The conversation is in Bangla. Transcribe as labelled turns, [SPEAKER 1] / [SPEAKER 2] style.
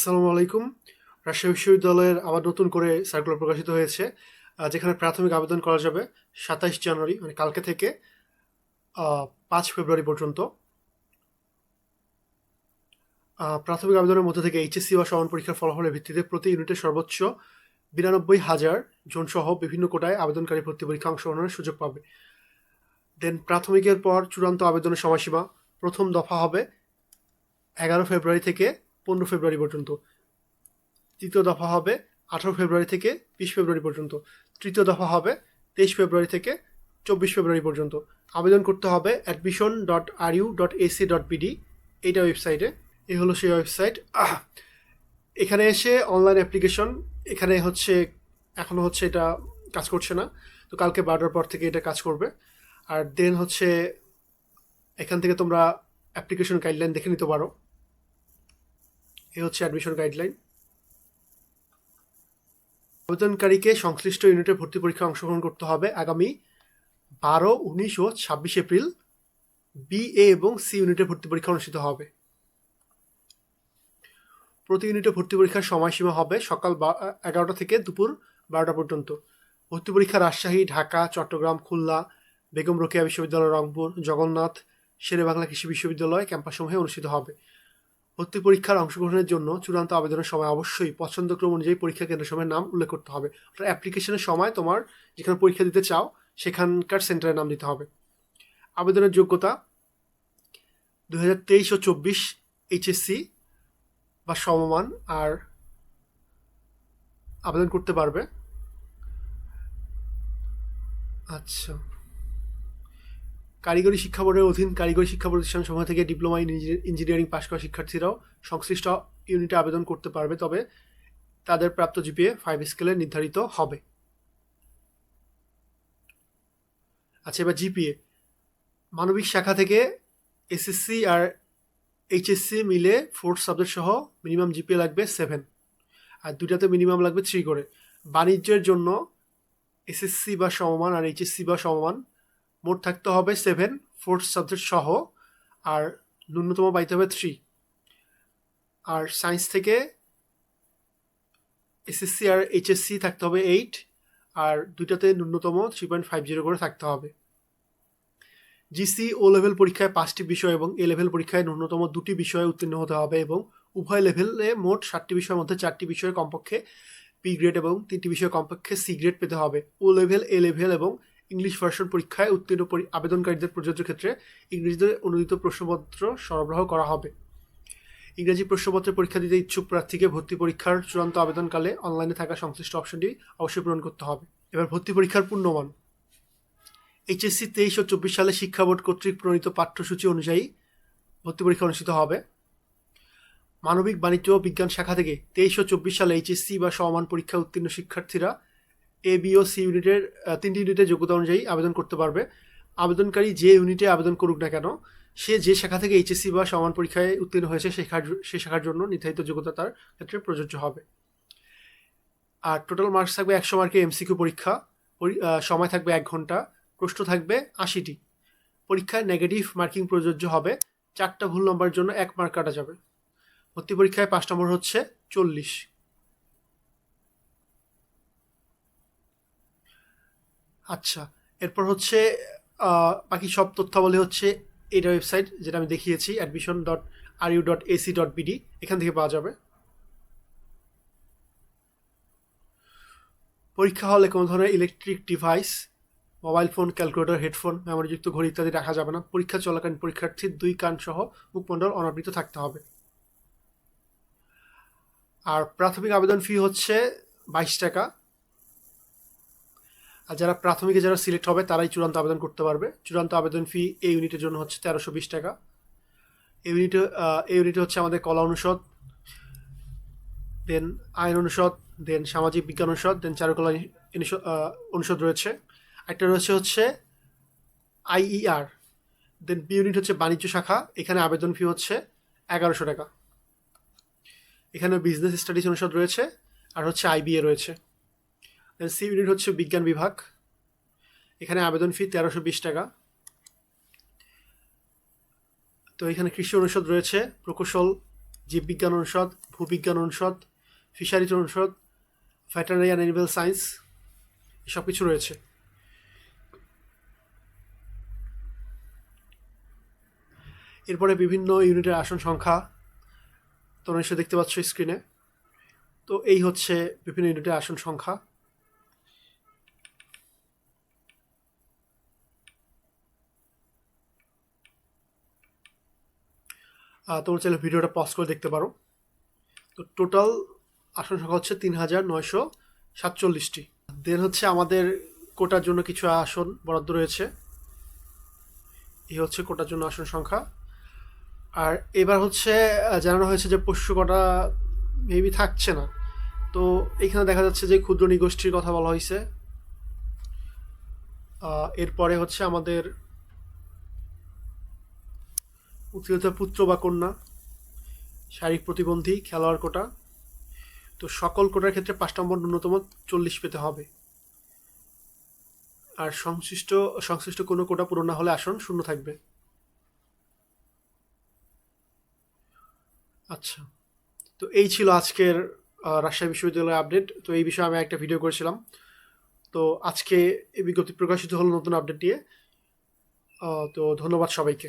[SPEAKER 1] আসসালামু আলাইকুম। রাজশাহী বিশ্ববিদ্যালয়ের আবার নতুন করে সার্কুলার প্রকাশিত হয়েছে যেখানে প্রাথমিক আবেদন করা যাবে সাতাইশ জানুয়ারি মানে কালকে থেকে পাঁচ ফেব্রুয়ারি পর্যন্ত। প্রাথমিক আবেদনের মধ্যে থেকে এইচএসসি বা সমান পরীক্ষার ফলাফলের ভিত্তিতে প্রতি ইউনিটে সর্বোচ্চ বিরানব্বই হাজার জন সহ বিভিন্ন কোটায় আবেদনকারী ভর্তি পরীক্ষা অংশগ্রহণের সুযোগ পাবে। দেন প্রাথমিকের পর চূড়ান্ত আবেদনের সময়সীমা প্রথম দফা হবে এগারো ফেব্রুয়ারি থেকে পনেরো ফেব্রুয়ারি পর্যন্ত। তৃতীয় দফা হবে আঠারো ফেব্রুয়ারি থেকে বিশ ফেব্রুয়ারি পর্যন্ত। তৃতীয় দফা হবে তেইশ ফেব্রুয়ারি থেকে চব্বিশ ফেব্রুয়ারি পর্যন্ত। আবেদন করতে হবে admission dot R U dot AC dot BD এইটা ওয়েবসাইটে এই হলো সেই ওয়েবসাইট এখানে এসে অনলাইন অ্যাপ্লিকেশন এখানে হচ্ছে এখনও হচ্ছে এটা কাজ করছে না। তো কালকে বারোটার পর থেকে এটা কাজ করবে। আর দেন হচ্ছে, এখান থেকে তোমরা অ্যাপ্লিকেশন গাইডলাইন দেখে নিতে পারো। এই হচ্ছে অ্যাডমিশন গাইডলাইন আবেদনকারীকে সংশ্লিষ্ট ইউনিটে ভর্তি পরীক্ষায় অংশগ্রহণ করতে হবে আগামী বারো, উনিশ ও ছাব্বিশ এপ্রিল। বি এ এবং সি ইউনিটে ভর্তি পরীক্ষা অনুষ্ঠিত হবে। প্রতি ইউনিটে ভর্তি পরীক্ষার সময়সীমা হবে সকাল এগারোটা থেকে দুপুর বারোটা পর্যন্ত। ভর্তি পরীক্ষা রাজশাহী, ঢাকা, চট্টগ্রাম, খুলনা, বেগম রোকেয়া বিশ্ববিদ্যালয়, রংপুর, জগন্নাথ শেরে বাংলা কৃষি বিশ্ববিদ্যালয় ক্যাম্পাসমূহে অনুষ্ঠিত হবে। ভর্তি পরীক্ষার অংশগ্রহণের জন্য চূড়ান্ত আবেদনের সময় অবশ্যই পছন্দক্রম অনুযায়ী পরীক্ষা কেন্দ্র সময়ের নাম উল্লেখ করতে হবে। অর্থাৎ অ্যাপ্লিকেশনের সময় তোমার যেখানে পরীক্ষা দিতে চাও, সেখানকার সেন্টারের নাম দিতে হবে। আবেদনের যোগ্যতা দু তেইশ ও চব্বিশ এইচএসসি বা সমমান আর আবেদন করতে পারবে। আচ্ছা। কারিগরি শিক্ষা বোর্ডের অধীন কারিগরি শিক্ষা প্রতিষ্ঠান সমূহ থেকে ডিপ্লোমা ইন ইঞ্জিনিয়ারিং পাশ করা শিক্ষার্থীরাও সংশ্লিষ্ট ইউনিটে আবেদন করতে পারবে, তবে তাদের প্রাপ্ত জিপিএ ফাইভ স্কেলে নির্ধারিত হবে। আচ্ছা এবার জিপিএ। মানবিক শাখা থেকে এসএসসি আর এইচএসসি মিলে ফোর্থ সাবজেক্ট সহ মিনিমাম জিপিএ লাগবে সেভেন। আর দুটাতে মিনিমাম লাগবে থ্রি করে। বাণিজ্যের জন্য এসএসসি বা সমমান আর এইচএসসি বা সমমান মোট থাকতে হবে সেভেন ফোর্থ সাবজেক্ট সহ, আর ন্যূনতম পাইতে হবে থ্রি আর সায়েন্স থেকে এসএসসি আর এইচএসসি থাকতে হবে এইট আর দুইটাতে ন্যূনতম থ্রি পয়েন্ট ফাইভ জিরো করে থাকতে হবে। জিসি ও লেভেল পরীক্ষায় পাঁচটি বিষয় এবং এ লেভেল পরীক্ষায় ন্যূনতম দুটি বিষয়ে উত্তীর্ণ হতে হবে এবং উভয় লেভেলে মোট ষাটটি বিষয়ের মধ্যে চারটি বিষয়ে কমপক্ষে পি গ্রেড এবং তিনটি বিষয়ে কমপক্ষে সি গ্রেড পেতে হবে। ও লেভেল এ লেভেল এবং ইংলিশ ভার্সন পরীক্ষায় উত্তীর্ণ আবেদনকারীদের প্রযোজ্য ক্ষেত্রে ইংরেজিতে অনুদিত প্রশ্নপত্র সরবরাহ করা হবে। ইংরেজি প্রশ্নপত্রের পরীক্ষা দিতে ইচ্ছুক প্রার্থীকে ভর্তি পরীক্ষার চূড়ান্ত আবেদনকালে অনলাইনে থাকা সংশ্লিষ্ট অপশনটি অবশ্যই পূরণ করতে হবে। এবার ভর্তি পরীক্ষার পূর্ণমান। এইচএসসি তেইশ ও চব্বিশ সালে শিক্ষা বোর্ড কর্তৃক প্রণীত পাঠ্যসূচি অনুযায়ী ভর্তি পরীক্ষা অনুষ্ঠিত হবে। মানবিক, বাণিজ্য ও বিজ্ঞান শাখা থেকে তেইশ ও চব্বিশ সালে এইচএসসি বা সমান পরীক্ষা উত্তীর্ণ শিক্ষার্থীরা এ বি ও সি ইউনিটের তিনটি ইউনিটের যোগ্যতা অনুযায়ী আবেদন করতে পারবে। আবেদনকারী যে ইউনিটে আবেদন করুক না কেন, সে যে শাখা থেকে এইচএসসি বা সমান পরীক্ষায় উত্তীর্ণ হয়েছে শেখার সে শাখার জন্য নির্ধারিত যোগ্যতা তার ক্ষেত্রে প্রযোজ্য হবে। আর টোটাল মার্কস থাকবে একশো মার্কের এমসিকিউ পরীক্ষা। পরি- সময় থাকবে এক ঘণ্টা, প্রশ্ন থাকবে আশিটি। পরীক্ষায় নেগেটিভ মার্কিং প্রযোজ্য হবে, চারটা ভুল নম্বরের জন্য এক মার্ক কাটা যাবে। ভর্তি পরীক্ষায় পাঁচ নম্বর হচ্ছে চল্লিশ। আচ্ছা এরপর হচ্ছে বাকি সব তথ্যাবলী হচ্ছে এটা ওয়েবসাইট যেটা আমি দেখিয়েছি admission dot R U dot AC dot BD এখান থেকে পাওয়া যাবে। পরীক্ষা হলে কোনো ধরনের electric device mobile phone calculator headphone মেমোরিযুক্ত ঘড়ি ইত্যাদি রাখা যাবে না। পরীক্ষা চলাকালীন পরীক্ষার্থীর দুই কান সহ মুখমণ্ডল অনাবৃত থাকতে হবে। আর প্রাথমিক আবেদন ফি হচ্ছে বাইশ টাকা। আর যারা প্রাথমিকে যারা সিলেক্ট হবে, তারাই চূড়ান্ত আবেদন করতে পারবে। চূড়ান্ত আবেদন ফি এই ইউনিটের জন্য হচ্ছে তেরোশো বিশ টাকা। এই ইউনিটে এই ইউনিটে হচ্ছে আমাদের কলা অনুষদ দেন আইন অনুষদ দেন সামাজিক বিজ্ঞান অনুষদ দেন চারুকলা অনুষদ রয়েছে। একটা রয়েছে হচ্ছে আইইআর দেন বি ইউনিট হচ্ছে বাণিজ্য শাখা। এখানে আবেদন ফি হচ্ছে এগারোশো টাকা। এখানে বিজনেস স্টাডিজ অনুষদ রয়েছে, আর হচ্ছে আইবিএ রয়েছে। সি ইউনিট হচ্ছে বিজ্ঞান বিভাগ। এখানে আবেদন ফি তেরোশো বিশ টাকা। তো এখানে কৃষি অনুষদ রয়েছে, প্রকৌশল, জীববিজ্ঞান অনুষদ, ভূবিজ্ঞান অনুষদ, ফিশারিজ অনুষদ, ভেটেরিনারি অ্যান্ড অ্যানিমেল সায়েন্স সব কিছু রয়েছে। এরপরে বিভিন্ন ইউনিটের আসন সংখ্যা, তোমরা নিশ্চয়ই দেখতে পাচ্ছ স্ক্রিনে তো এই হচ্ছে বিভিন্ন ইউনিটের আসন সংখ্যা। তোমরা চাইলে ভিডিওটা পজ করে দেখতে পারো। তো টোটাল আসন সংখ্যা হচ্ছে তিন হাজার নয়শো সাতচল্লিশটি। দেন হচ্ছে আমাদের কোটার জন্য কিছু আসন বরাদ্দ রয়েছে। এই হচ্ছে কোটার জন্য আসন সংখ্যা। আর এবার হচ্ছে জানানো হয়েছে যে পশু কটা মেবি থাকছে না। তো এখানে দেখা যাচ্ছে যে ক্ষুদ্র নিগোষ্ঠীর কথা বলা হয়েছে। এরপরে হচ্ছে আমাদের উত্তীর্ণ পুত্র বা কন্যা, শারীরিক প্রতিবন্ধী, খেলোয়াড় কোটা, তো সকল কোটার ক্ষেত্রে পাঁচ নম্বর ন্যূনতম চল্লিশ পেতে হবে। আর সংশ্লিষ্ট সংশ্লিষ্ট কোনো কোটা পূরণ না হলে আসন শূন্য থাকবে। আচ্ছা তো এই ছিল আজকের রাজশাহী বিশ্ববিদ্যালয়ের আপডেট। তো এই বিষয়ে আমি একটা ভিডিও করেছিলাম। তো আজকে এই বিজ্ঞপ্তি প্রকাশিত হলো নতুন আপডেট দিয়ে তো ধন্যবাদ সবাইকে।